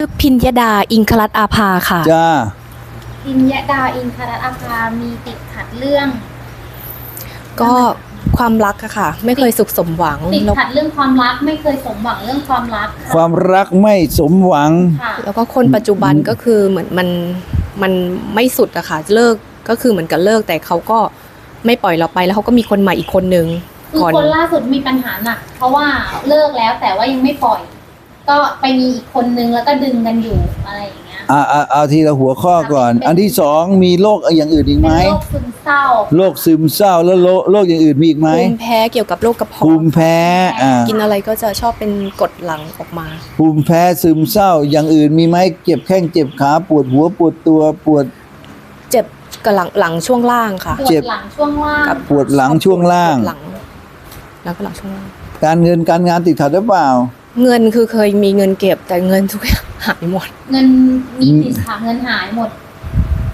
ชื่อพิญญดาอิงคลัตอาภาค่ะ จ้าอินยดาอินคารัตอาภา มีติดขัดเรื่อง ก็ความรักอะค่ะ ไม่เคยสุขสมหวังติดแล้วขัดเรื่องความรักไม่เคยสมหวังเรื่องความรักะความรักไม่สมหวังค่ะแล้วก็คนปัจจุบันก็คือเหมือนมันมันไม่สุดอะค่ะ เลิกก็คือเหมือนกับเลิกแต่เขาก็ไม่ปล่อยเราไปแล้วเขาก็มีคนใหม่อีกคนนึงคือก่อนคนล่าสุดมีปัญหาหนักเพราะว่าเลิกแล้วแต่ว่ายังไม่ปล่อย ก็ไปมีอีกคนนึงแล้วก็ดึงกันอยู่อะไรอย่างเงี้ยอ่าอ่าเอาทีละหัวข้อก่อนเป็นอันที่สองมีโรคอย่างอื่นอีกเป็ไหมนโรคซึมเศร้าโรคซึมเศร้าแล้วโรคโรคอย่างอื่นมีอีกไหมภูมิแพ้เกี่ยวกับโรคกระเพาะภูมิแพ้อ่ากินอะไรก็จะชอบเป็นกรดหลังออกมา ภูมิแพ้ซึมเศร้าอย่างอื่นมีไหมเจ็บแข้งเจ็บขาปวดหัวปวดตัวปวด เจ็บกับหลังหลังช่วงล่างค่ะปวเจ็ดบหลังช่วงล่างครับปวดหลังช่วงล่างปวดหลังแล้วก็หลังช่วงล่างการเงินการงานติดขัดหรือเปล่า เงินคือเคยมีเงินเก็บแต่เงินทุกอย่างหายหมด เงินมีติดขัดเงินหายหมด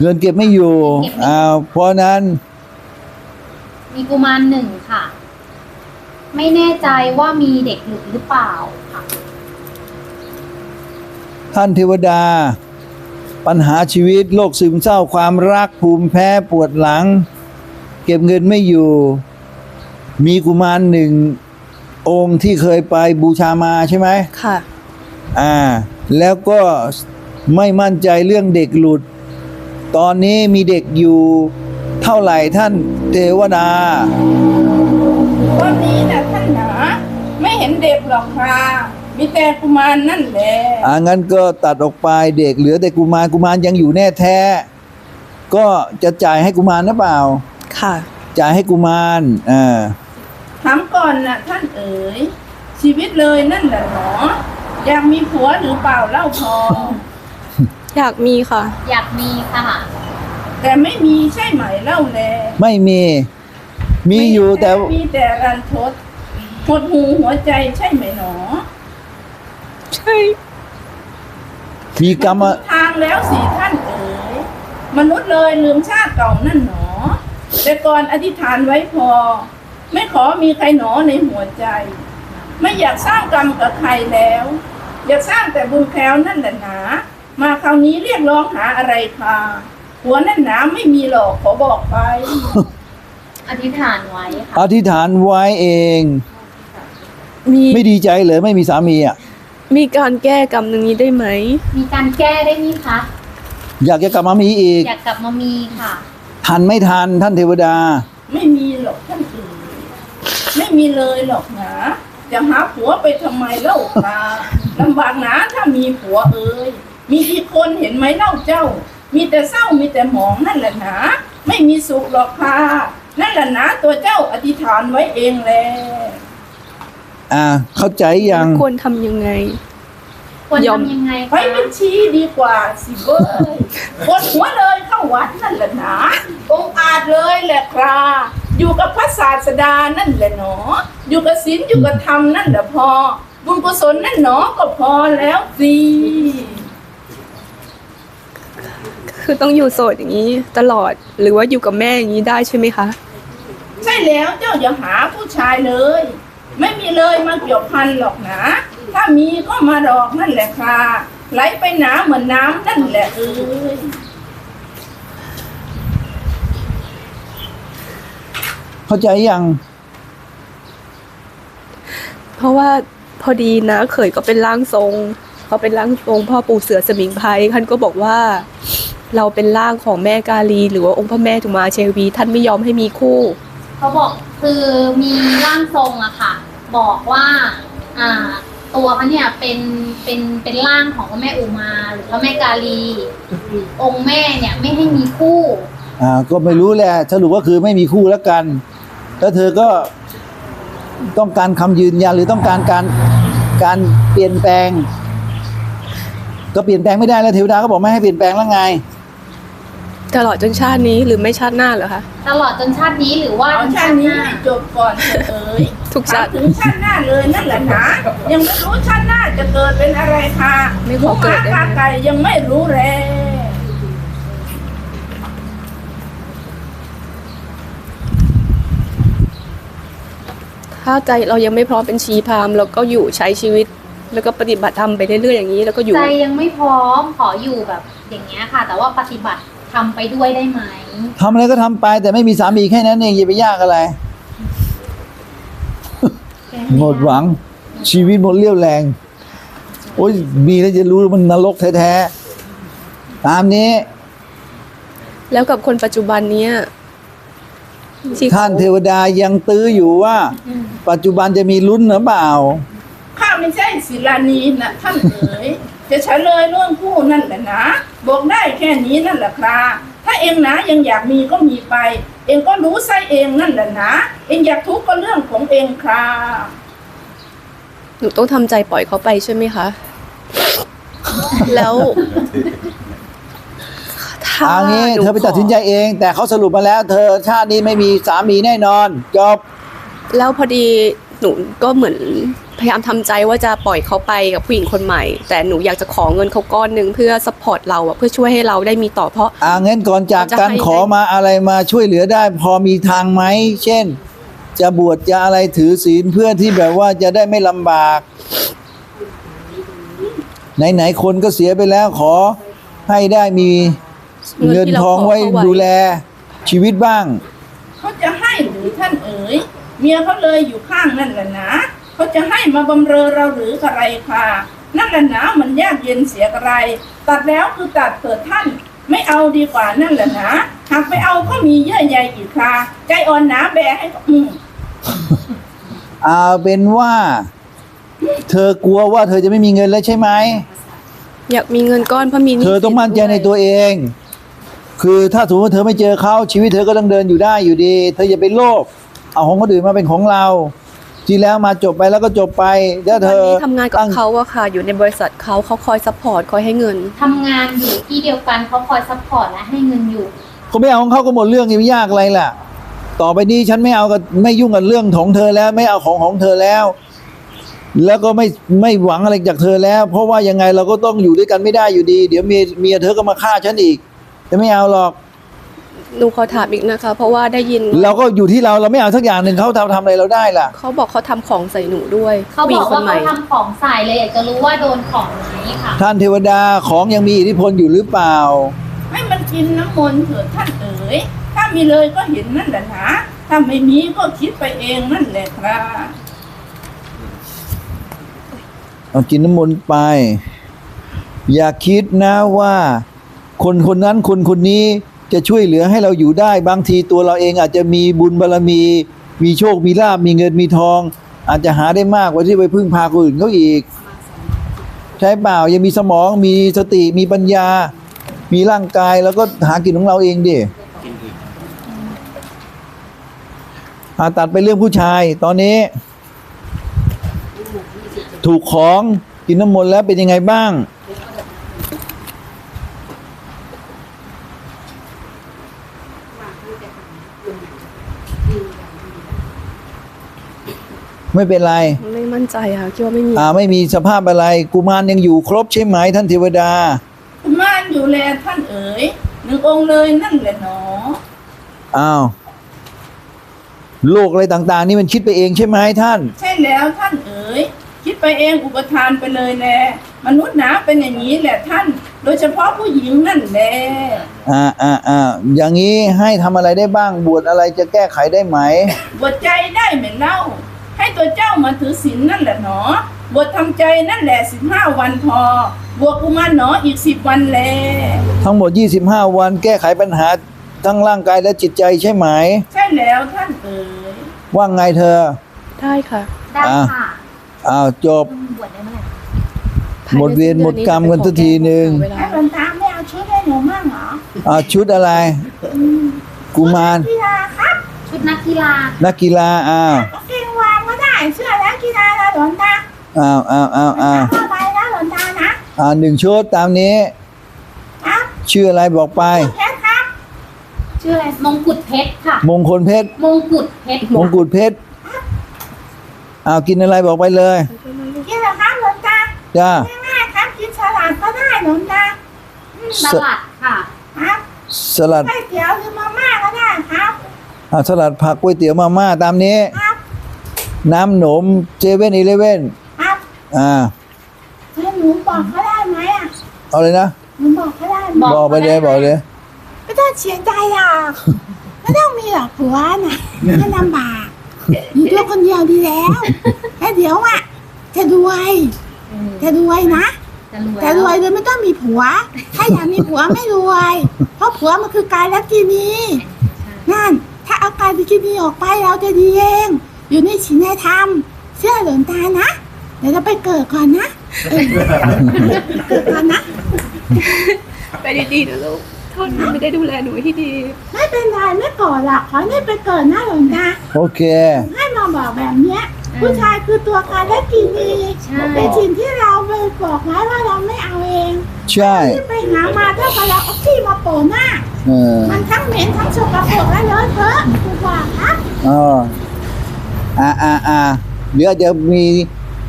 เงินเก็บไม่อยู่เก็บไม่อยู่ อ้าวเพราะนั้นมีกุมารหนึ่งค่ะ ไม่แน่ใจว่ามีเด็กหลุดหรือเปล่าค่ะ ท่านเทวดา ปัญหาชีวิตโรคซึมเศร้าความรักภูมิแพ้ปวดหลัง เก็บเงินไม่อยู่ มีกุมารหนึ่ง องค์ที่เคยไปบูชามาใช่ไหมค่ะ อ่า แล้วก็ไม่มั่นใจเรื่องเด็กหลุด ตอนนี้มีเด็กอยู่เท่าไหร่ท่านเทวดาวันนี้นะท่านหนาไม่เห็นเด็กหรอกค่ะมีแต่กุมารนั่นแหละอ่างั้นก็ตัดออกไปเด็กเหลือแต่กุมารกุมารยังอยู่แน่แท้ ก็จะจ่ายให้กุมารหรือเปล่า ค่ะ จ่ายให้กุมารอ่า ถามก่อนนะท่านเอ๋ย ชีวิตเลยนั่นแหละหนอ อยากมีผัวหรือเปล่าเล่าพอ อยากมีค่ะ อยากมีค่ะ แต่ไม่มีใช่ไหมเล่าแลไม่มี มีอยู่แต่ มีแต่รันทดหดหูหัวใจใช่ไหมหนอ ใช่ มีกรรมถึงทางแล้วสิท่านเอ๋ย มนุษย์เลยลืมชาติเก่านั่นหนอ แต่ก่อนอธิษฐานไว้พอ ไม่ขอมีใครหนอในหัวใจ ไม่อยากสร้างกรรมกับใครแล้ว อยากสร้างแต่บุญแคล้วนั่นแหละหนา มาคราวนี้เรียกร้องหาอะไรค่ะหัวนั่นหนาไม่มีหรอกขอบอกไป อธิษฐานไว้ค่ะอธิษฐานไว้เอง มีไม่ดีใจเลยไม่มีสามีอะ มีการแก้กรรมตรงนี้ได้ไหม มีการแก้ได้ไหมคะ อยากจะกลับมามีอีก อยากกลับมามีค่ะ ทันไม่ทันท่านเทวดา ไม่มีหรอกท่านเอ๋ย ไม่มีเลยหรอกหนาจะหาผัวไปทำไมเล่าค่ะลำบากหนาถ้ามีผัวเอ้ยมีกี่คนเห็นไหมเล่าเจ้า มีแต่เศร้ามีแต่หมองนั่นแหละหนาไม่มีสุขหรอกค่ะนั่นแหละหนาตัวเจ้าอธิษฐานไว้เองแหละอ่า เข้าใจยังควรทำยังไงควรยอมทำยังไงไปคะบัญชีดีกว่าสิเบ้ยกดหัวเลยเข้าวัดนั่นแหละหนาองค์อาจเลยแหละครา อยู่กับพระศาสดานั่นแหละหนอ อยู่กับศีลอยู่กับธรรมนั่นแหละพอ บุญกุศลนั่นหนอก็พอแล้วสิคือต้องอยู่โสดอย่างนี้ตลอดหรือว่าอยู่กับแม่อย่างนี้ได้ใช่ไหมคะ ใช่แล้วเจ้าอย่าหาผู้ชายเลย ไม่มีเลยมาเกี่ยวพันหรอกนะ ถ้ามีก็มาดอกนั่นแหละค่ะไหลไปหนาเหมือนน้ำนั่นแหละเอ้ย เข้าใจยัง เพราะว่าพอดีนะเขยก็เป็นร่างทรงเขาเป็นร่างทรงพ่อปู่เสือสมิงไพรท่านก็บอกว่า เราเป็นร่างของแม่กาลี หรือว่าองค์พระแม่จุมาเชวี ท่านไม่ยอมให้มีคู่เขาบอกคือมีร่างทรงอะค่ะ บอกว่าอ่าตัวเขาเนี่ยเป็นเป็นเป็นร่างของพระแม่อุมาหรือพระแม่กาลี องค์แม่เนี่ยไม่ให้มีคู่ อ่าก็ไม่รู้แหละสรุปว่าคือไม่มีคู่แล้วกัน แล้วเธอก็ต้องการคำยืนยันหรือต้องการการการเปลี่ยนแปลง ก็เปลี่ยนแปลงไม่ได้แล้วเทวดาก็บอกไม่ให้เปลี่ยนแปลงแล้วไง ตลอดจนชาตินี้หรือไม่ชาติหน้าเหรอคะ ตลอดจนชาตินี้หรือว่าเอาชาตินี้ให้จบก่อนเถอะเอ๋ยทุกชาติถมถึงชาติหน้าเลยนั่นแหละนะยังไม่รู้ชาติหน้าจะเกิดเป็นอะไรค่ะไม่ขอเกิดได้ไหม หมูหมากาไก่ยังไม่รู้แล ถ้าใจเรายังไม่พร้อมเป็นชีพราหมณ์เราก็อยู่ใช้ชีวิต แล้วก็ปฏิบัติธรรมไปเรื่อยๆอย่างนี้ แล้วก็อยู่ใจยังไม่พร้อมขออยู่แบบ อย่างเงี้ยค่ะ แต่ว่าปฏิบัติทำไปด้วยได้ไหมทำอะไรก็ทำไป แต่ไม่มีสามีแค่นั้นเองอย่าไปยากอะไร หมดหวัง ชีวิตหมดเรี่ยวแรง โอ้ยมีแล้วจะรู้มันนรกแท้ๆตามนี้ แล้วกับคนปัจจุบันเนี้ย ที่ท่านเทวดายังตื้ออยู่ว่า ปัจจุบันจะมีลุ้นหรือเปล่า ข้าไม่ใช่ศิลานีนะท่านเอ๋ยจะเฉลยเรื่องคู่นั่นแหละนะบอกได้แค่นี้นั่นแหละครับถ้าเองนะยังอยากมีก็มีไป เองก็รู้ไส้เองนั่นแหละนะเองอยากทุกข์ก็เรื่องของเองครับหนูต้องทำใจปล่อยเขาไปใช่ไหมคะ แล้ว ถ้าเอางี้หนูเธอไปตัดสินใจขเอง แต่เขาสรุปมาแล้ว เธอชาตินี้ไม่มีสามีแน่นอนจบแล้วพอดีหนูก็เหมือนพยายามทำใจว่าจะปล่อยเขาไปกับผู้หญิงคนใหม่ แต่หนูอยากจะขอเงินเขาก้อนหนึ่งเพื่อซัพพอร์ตเราอะเพื่อช่วยให้เราได้มีต่อเพราะอ่างั้นก่อนจากกันจะให้ขอมาอะไรมาช่วยเหลือได้ พอมีทางไหมเช่น จะบวชจะอะไรถือศีลเพื่อที่แบบว่าจะได้ไม่ลำบาก ไหนๆคนก็เสียไปแล้วขอให้ได้มี เงินทองไว้ดูแลชีวิตบ้าง เขาจะให้หรือท่านเอ๋ยเมียเขาเลยอยู่ข้างนั่นแหละนะเขาจะให้มาบำเรอเราหรืออะไรค่ะนั่นแหละนะมันยากเย็นเสียกระไร ตัดแล้วคือตัดเถิดท่าน ไม่เอาดีกว่านั่นแหละนะหากไปเอาก็มีเยื่อใยอีกค่ะใจอ่อนหนาแบให้ก็อืมเอาเป็นว่า เธอกลัวว่าเธอจะไม่มีเงินแล้วใช่ไหมอยากมีเงินก้อนเพราะมีหนี้เธอต้องมั่นใจในตัวเอง คือถ้าสมมติว่าเธอไม่เจอเขาชีวิตเธอก็ต้องเดินอยู่ได้อยู่ดี เธออย่าไปโลภเอาของคนอื่นมาเป็นของเราที่แล้วมาจบไปแล้วก็จบไปแล้วเธวันอนี้ทำงานกับตั้เขาอะค่ะ อยู่ในบริษัทเขาเขาคอยซัพพอร์ตคอยให้เงินทำงานอยู่ที่เดียวกันเขาคอยซัพพอร์ตและให้เงินอยู่เขาไม่เอาของเขาก็หมดเรื่องยังไม่ยากอะไรล่ะ ต่อไปนี้ฉันไม่เอากับไม่ยุ่งกับเรื่องของเธอแล้ว ไม่เอาของของเธอแล้ว แล้วก็ไม่ไม่หวังอะไรจากเธอแล้ว เพราะว่ายังไงเราก็ต้องอยู่ด้วยกันไม่ได้อยู่ดี เดี๋ยวเมียเมียเธอก็มาฆ่าฉันอีก จะไม่เอาหรอก หนูขอถามอีกนะคะ เพราะว่าได้ยินเราก็อยู่ที่เราเราไม่เอาสักอย่างหนึ่งเขาทำทำอะไรเราได้ล่ะ เขาบอกเขาทำของใส่หนูด้วยเขาผู้หบญิองกคนว่าใหเขาม่ทำของใส่เลยอยากจะรู้ว่าโดนของไหมค่ะ ท่านเทวดาของยังมีอิทธิพลอยู่หรือเปล่า ให้มันกินน้ำมนต์เถิดท่านเอ๋ย ถ้ามีเลยก็เห็นนั่นแหละนะถ้าไม่มีก็คิดไปเองนั่นแหละครับ เอากินน้ำมนต์ไป อย่าคิดนะว่า คนคนนั้นคนคนนี้จะช่วยเหลือให้เราอยู่ได้ บางทีตัวเราเองอาจจะมีบุญบารรมี มีโชคมีลาบมีเงินมีทอง อาจจะหาได้มากกว่าที่ไปพึ่งพาคนอื่นเขาอีก ใช่เปล่ายังมีสมองมีสติมีปัญญา มีร่างกายแล้วก็หากินของเราเองดิอาตัดไปเรื่องผู้ชายตอนนี้ ถูกของกินน้ำมนต์แล้วเป็นยังไงบ้าง ไม่เป็นไรไม่มั่นใจค่ะคิดว่าไม่มีอ่าไม่มีสภาพอะไร กุมารยังอยู่ครบใช่ไหมท่านเทวดา กุมารอยู่แลท่านเอ๋ยหนึ่งองค์เลยนั่นแหละหนออ้าวโลกอะไรต่าง ๆ นี่มันคิดไปเองใช่ไหมท่าน ใช่แล้วท่านเอ๋ยคิดไปเองอุปทานไปเลยแลมนุษย์หนาเป็นอย่างนี้แหละท่าน โดยเฉพาะผู้หญิงนั่นแหละอ่าอ่าอ่าอย่างนี้ให้ทำอะไรได้บ้างบวชอะไรจะแก้ไขได้ไหมบวชใจได้เหม็นเล่า ให้ตัวเจ้ามาถือศีลนั่นแหละหนอบวชทำใจนั่นแหละสิบห้าวันพอบวกกุมารหนออีกสิบวันแลทั้งหมด25วันแก้ไขปัญหาทั้งร่างกายและจิตใจใช่ไหม ใช่แล้วท่านเอ๋ยว่าไงเธอ ได้ค่ะ ได้อะค่ะอ้าวจบต้องบวชได้เมื่อไหร่ภายในหมดเวรสิ้นหมดกรรมกันสักทีหนึ่งเวลาให้หลวงตาไม่เอาชุดให้หนูมั่งเหรออ่าชุดอะไร กุมารกีฬาครับ ชุดนักกีฬา นักกีฬาอ้าว หลวงตาอ้าวอ้าวอ้าวอ้าวเข้าไปแล้วหลวงตานะอ่าหนึ่งชุดตามนี้ครับชื่ออะไรบอกไป เพชรครับชื่ออะไรมงกุฎเพชรค่ะ มงคลเพชรมงกุฎเพชรมงกุฎเพชรอ้าวกินอะไรบอกไปเลยกินเหรอครับหลวงตาจ้าง่ายๆครับกินสลัดก็ได้หลวงตาสลัดค่ะครับสลัดก๋วยเตี๋ยวหรือมาม่าก็ได้ครับอ่าสลัดผักก๋วยเตี๋ยวมาม่าตามนี้ครับ น้ำหนมเจเว่นอีเลเว่นครับอ่านูบอกเขาได้ไหมอะเอาเลยนะหนูบอกเขาได้ไหมบอกบอกไปเลยบอกเลยไม่ต้องเสียใจหรอกไม่ต้องมีหรอกผัวน่ะไม่ลำบากอยู่ตัวคนเดียวดีแล้วแล้วเดี๋ยวอะจะรวยจะรวยนะจะรวยแต่รวยโดยไม่ต้องมีผัว ถ้าอยากมีผัวไม่รวย เพราะผัวมันคือกายและกินีนั่น ถ้าเอากายและกินีออกไปเราจะดีเอง อยู่ในศีลในธรรมเชื่อหลวงตานะเดี๋ยวเราไปเกิดก่อนนะเออเกิดก่อนนะ ไปดีๆนะลูกโทษนะไม่ได้ดูแลหนูที่ดี ไม่เป็นไรไม่โกรธหรอกขอให้ไปเกิดนะหลวงตาโอเค ให้มาบอกแบบเนี้ย ผู้ชายคือตัวกายและกินีใช่ เป็นสิ่งที่เราไปบอกไว้ว่าเราไม่เอาเองใช่ที่ไปหามาเท่ากับเราเอาขี้มาโปะหน้า เออมันทั้งเหม็นทั้งสกปรกและเลอะเทอะถูกกว่าครับอ๋อ อ่าอ่าอ่าเดี๋ยวอาจจะมี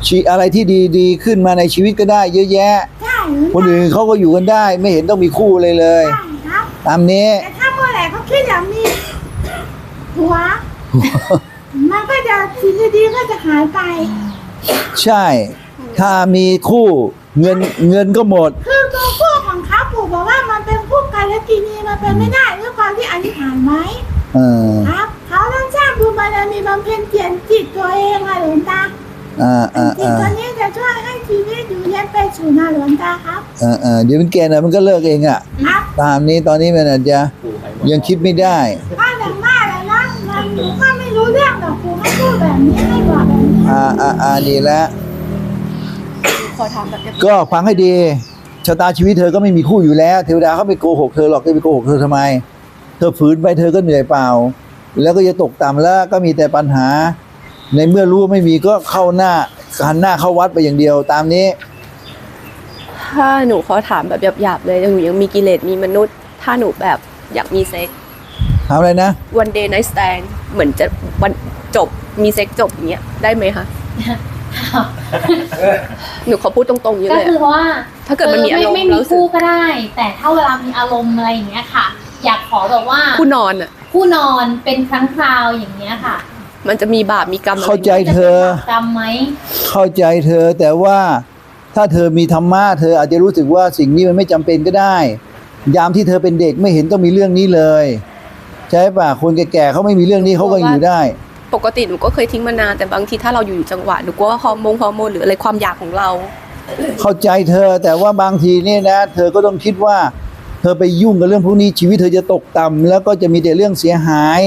ชีอะไรที่ดีดีขึ้นมาในชีวิตก็ได้ เยอะแยะ ใช่หรือคนอื่นเขาก็อยู่กันได้ ไม่เห็นต้องมีคู่เลยเลย ใช่ครับ ตามนี้ แต่ถ้าเมื่อไหร่เขาคิดอย่างนี้หัว มันก็จะสิ่งดีๆก็จะหายไป ใช่ ถ้ามีคู่เงินเงินก็หมด คือตัวคู่ของเขาปู่บอกว่ามันเป็นคู่กันและกินีมันเป็นไม่ได้ด้วยความที่อธิษฐานไหมเออ ครับเขาต้อง สร้างบุญบารมีบำเพ็ญเพียรจิตตัวเองอะหลวงตาอ่าอ่าจิตอ่าตัวนี้จะช่วยให้ชีวิตอยู่เย็นเป็นสุขนะหลวงตาครับเออเออเดี๋ยวมันแก่น่อยมันก็เลิกเองอะ ครับตามนี้ตอนนี้มันอาจจะยังคิดไม่ได้ ถ้าอย่างมากเลยนะมันหนูก็ไม่รู้เรื่องหรอกครูให้พูดแบบนี้ให้บอกแบบนี้อ่าอ่าอ่าดีแล้ว ขอถามแบบเนี้ยก็ฟังให้ดีชะตาชีวิตเธอก็ไม่มีคู่อยู่แล้ว เทวดาเขาไปโกหกเธอหรอกจะไปโกหกเธอทำไม เธอฝืนไปเธอก็เหนื่อยเปล่า แล้วก็จะตกต่ำแล้วก็มีแต่ปัญหา ในเมื่อรู้ว่าไม่มีก็เข้าหน้าหันหน้าเข้าวัดไปอย่างเดียวตามนี้ ถ้าหนูขอถามแบบหยาบๆเลยหนูยังมีกิเลสมีมนุษย์ ถ้าหนูแบบอยากมีเซ็กถามอะไรนะวันเดย์ไนท์สแตนเหมือนจะวันจบมีเซ็กจบอย่างเงี้ยได้ไหมคะหนูขอพูดตรงๆอย่างนี้ก็เลยคืออะเพราะว่าถ้าเกิดมันมีอารมณ์ไม่แล้มีวรู้สึกคู่ก็ได้ แต่ถ้าเวลามีอารมณ์อะไรอย่างเงี้ยค่ะ อยากขอแบบว่าผู้นอนอะคู่นอนเป็นครั้งคราวอย่างเงี้ยค่ะมันจะมีบาปมีกรรมอะไรเข้าใจจะเธเป็นอบาปกรรมไหมเข้าใจเธอแต่ว่าถ้าเธอมีธรรมะเธออาจจะรู้สึกว่าสิ่งนี้มันไม่จำเป็นก็ได้ ยามที่เธอเป็นเด็กไม่เห็นต้องมีเรื่องนี้เลย ใช่ป่ะคนแก่ๆเขาไม่มีเรื่องนี้เขาก็อยู่ได้ ปกติหนูก็เคยทิ้งมานานแต่บางทีถ้าเราอยู่จังหวะหนูกลัวว่าฮอร์โมนฮอร์โมนหรืออะไรความอยากของเรา เข้าใจเธอแต่ว่าบางทีเนี่ยนะ เธอก็ต้องคิดว่าเธอไปยุ่งกับเรื่องพวกนี้ชีวิตเธอจะตกต่ำแล้วก็จะมีแต่เรื่องเสียหาย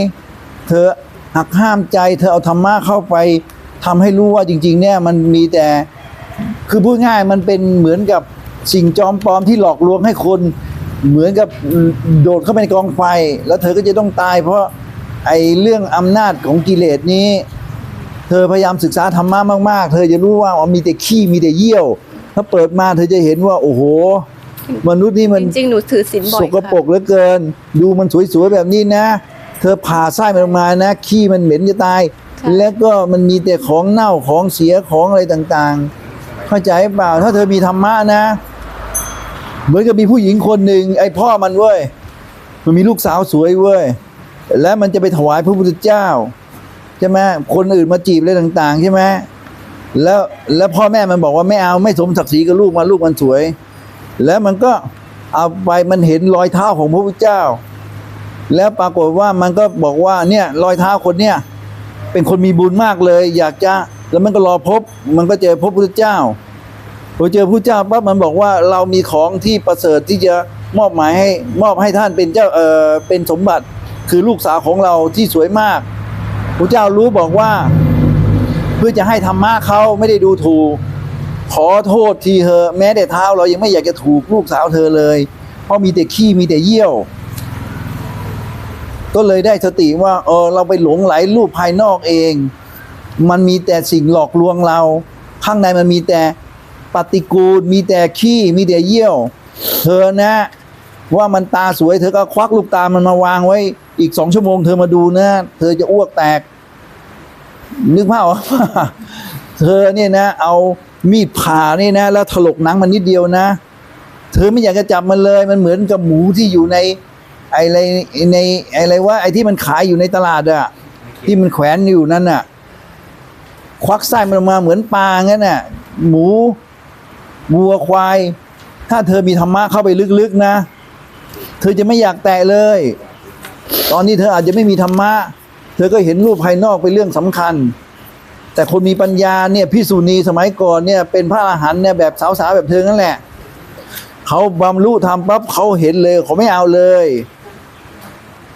เธอหักห้ามใจ เธอเอาธรรมะเข้าไปทำให้รู้ว่าจริง ๆ เนี่ยมันมีแต่คือพูดง่ายมันเป็นเหมือนกับสิ่งจอมปลอมที่หลอกลวงให้คนเหมือนกับโดดเข้าไปในกองไฟ แล้วเธอก็จะต้องตาย เพราะไอ้เรื่องอำนาจของกิเลสนี้ เธอพยายามศึกษาธรรมะมาก ๆ เธอจะรู้ว่าอ๋อมีแต่ขี้มีแต่เยี่ยว ถ้าเปิดมาเธอจะเห็นว่าโอ้โห มนุษย์นี่มันจริงๆหนูถือศีลบ่อยสกปรกเหลือเกิน ดูมันสวยๆแบบนี้นะ เธอผ่าไส้มันออกมานะขี้มันเหม็นจะตาย แล้วก็มันมีแต่ของเน่าของเสียของอะไรต่างๆ เข้าใจเปล่าถ้าเธอมีธรรมะนะ เหมือนกับมีผู้หญิงคนหนึ่งไอ้พ่อมันเว้ยมันมีลูกสาวสวยเว้ยและมันจะไปถวายพระพุทธเจ้าใช่ไหมคนอื่นมาจีบอะไรต่าง ๆ ใช่ไหมแล้วแล้วพ่อแม่มันบอกว่าไม่เอาไม่สมศักดิ์ศรีกับลูกมันลูกมันสวย แล้วมันก็เอาไปมันเห็นรอยเท้าของพระพุทธเจ้า แล้วปรากฏว่ามันก็บอกว่าเนี่ยรอยเท้าคนเนี่ยเป็นคนมีบุญมากเลย อยากจะแล้วมันก็รอพบ มันก็เจอพบพุทธเจ้าพอเจอพระเจ้าปั๊บมันบอกว่าเรามีของที่ประเสริฐที่จะมอบหมายให้มอบให้ท่านเป็นเจ้าเออเป็นสมบัติคือลูกสาวของเราที่สวยมากพระเจ้ารู้บอกว่า เพื่อจะให้ธรรมะเขาไม่ได้ดูถูก ขอโทษทีเธอแม้แต่เท้าเรายังไม่อยากจะถูกลูกสาวเธอเลย เพราะมีแต่ขี้มีแต่เยี่ยว ก็เลยได้สติว่าเออเราไปหลงไหลรูปภายนอกเอง มันมีแต่สิ่งหลอกลวงเรา ข้างในมันมีแต่ปฏิกูล มีแต่ขี้มีแต่เยี่ยว เธอนะ ว่ามันตาสวยเธอก็ควักลูกตามันมาวางไว้ อีกสองชั่วโมง เธอมาดูนะ เธอจะอ้วกแตก นึกภาพว่า เธอเนี่ยนะ เอามีดผ่านี่นะ แล้วถลกหนังมันนิดเดียวนะ เธอไม่อยากจะจับมันเลย มันเหมือนกับหมูที่อยู่ในไอ้อะไรในไอ้อะไรว่าไอ้ที่มันขายอยู่ในตลาดอะที่มันแขวนอยู่นั่นน่ะควักไส้มันออกมาเหมือนปลางั้นน่ะ หมูวัวควาย ถ้าเธอมีธรรมะเข้าไปลึกๆนะ เธอจะไม่อยากแตะเลย ตอนนี้เธออาจจะไม่มีธรรมะ เธอก็เห็นรูปภายนอกเป็นเรื่องสำคัญ แต่คนมีปัญญาเนี่ยพิสูนีสมัยก่อนเนี่ยเป็นพระอรหันต์เนี่ยแบบสาวๆแบบเธอนั่นแหละเขาบำรุธรรมปั๊บเขาเห็นเลยเขาไม่เอาเลย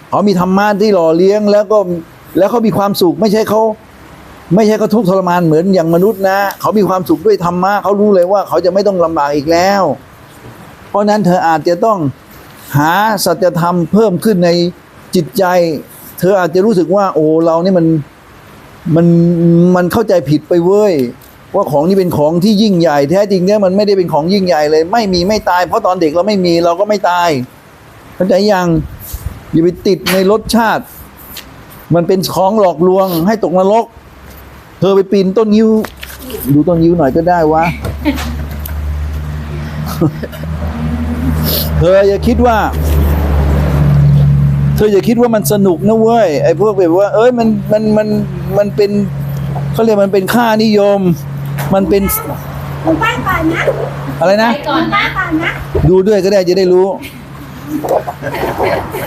เขามีธรรมะที่หล่อเลี้ยงแล้วก็แล้วเขามีความสุขไม่ใช่เขาไม่ใช่เขาทุกข์ทรมานเหมือนอย่างมนุษย์นะเขามีความสุขด้วยธรรมะเขารู้เลยว่าเขาจะไม่ต้องลำบากอีกแล้ว เพราะฉะนั้นเธออาจจะต้องหาสัจธรรมเพิ่มขึ้นในจิตใจ เธออาจจะรู้สึกว่า โอ้เรานี่มัน มันมันเข้าใจผิดไปเว้ยว่าของนี่เป็นของที่ยิ่งใหญ่แท้จริงเนี่ยมันไม่ได้เป็นของยิ่งใหญ่เลย ไม่มีไม่ตาย เพราะตอนเด็กเราไม่มีเราก็ไม่ตายเข้าใจยังอย่าไปติดในรสชาติ มันเป็นของหลอกลวง ให้ตกนรก เธอไปปีนต้นยิ้ว ดูต้นยิ้วหน่อยก็ได้วะเธออย่าคิดว่า เธออย่าคิดว่ามันสนุกนะเว้ยไอ้พวกแบบว่า เอ้ยมันมันมัน มันเป็นเขาเรียกมันเป็นค่านิยม มันเป็นหนูไปก่อนนะอะไรนะไปก่อนไปนะก่อนนะ ดูด้วยก็ได้จะได้รู้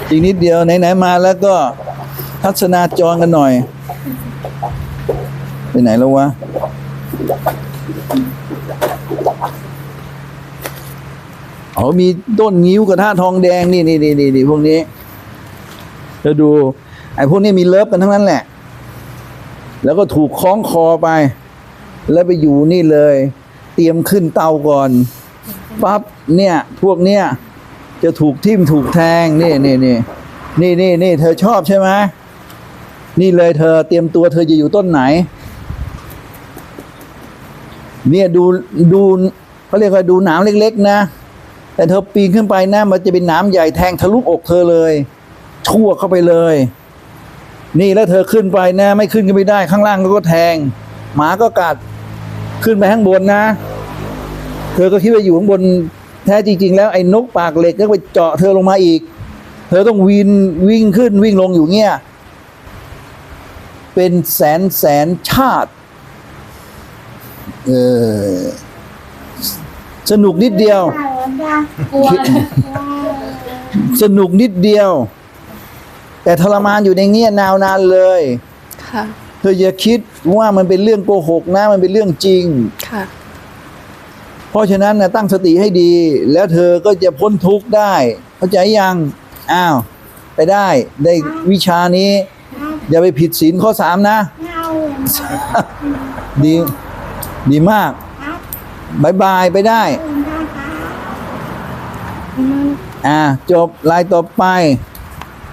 อีกนิดเดียวไหนๆมาแล้วก็ทัศนาจรกันหน่อย ไปไหนแล้ววะอ๋อมีต้นงิ้วกระทะทองแดงนี่นี่นี่นี่นี่พวกนี้แล้วดูไอ้พวกนี้มีเลิฟกันทั้งนั้นแหละ แล้วก็ถูกคล้องคอไป แล้วไปอยู่นี่เลย เตรียมขึ้นเตาก่อนปั๊บเนี่ยพวกเนี้ยจะถูกทิ่มถูกแทงนี่นี่นี่นี่นี่นี่เธอชอบใช่ไหมนี่เลยเธอเตรียมตัวเธอจะอยู่ต้นไหน เนี่ยดูดูเขาเรียกว่าดูหนามเล็ก ๆ นะ แต่เธอปีนขึ้นไปนะมันจะเป็นหนามใหญ่แทงทะลุอกเธอเลยชั่วเข้าไปเลย นี่แล้วเธอขึ้นไปนะ ไม่ขึ้นก็ไม่ได้ข้างล่างก็แทง หมาก็กัดขึ้นไปข้างบนนะ เธอก็คิดว่าอยู่ข้างบนแท้จริง ๆ แล้วไอ้นกปากเหล็กก็ไปเจาะเธอลงมาอีก เธอต้องวินวิ่งขึ้นวิ่งลงอยู่เงี้ยเป็นแสนแสนชาติเออสนุกนิดเดียวไปแล้วจ้ะกลัวสนุกนิดเดียว แต่ทรมานอยู่ในเงี้ยนาวนานเลย ค่ะ เธออย่าคิดว่ามันเป็นเรื่องโกหกนะมันเป็นเรื่องจริง ค่ะ เพราะฉะนั้นนะตั้งสติให้ดี แล้วเธอก็จะพ้นทุกข์ได้ เข้าใจยัง อ้าว ไปได้ได้วิชานี้ อย่าไปผิดศีลข้อสามนะไม่เอาเลยนะดี ดีมากครับบายบายไปได้ขอบคุณครับอ่า จบลายต่อไปค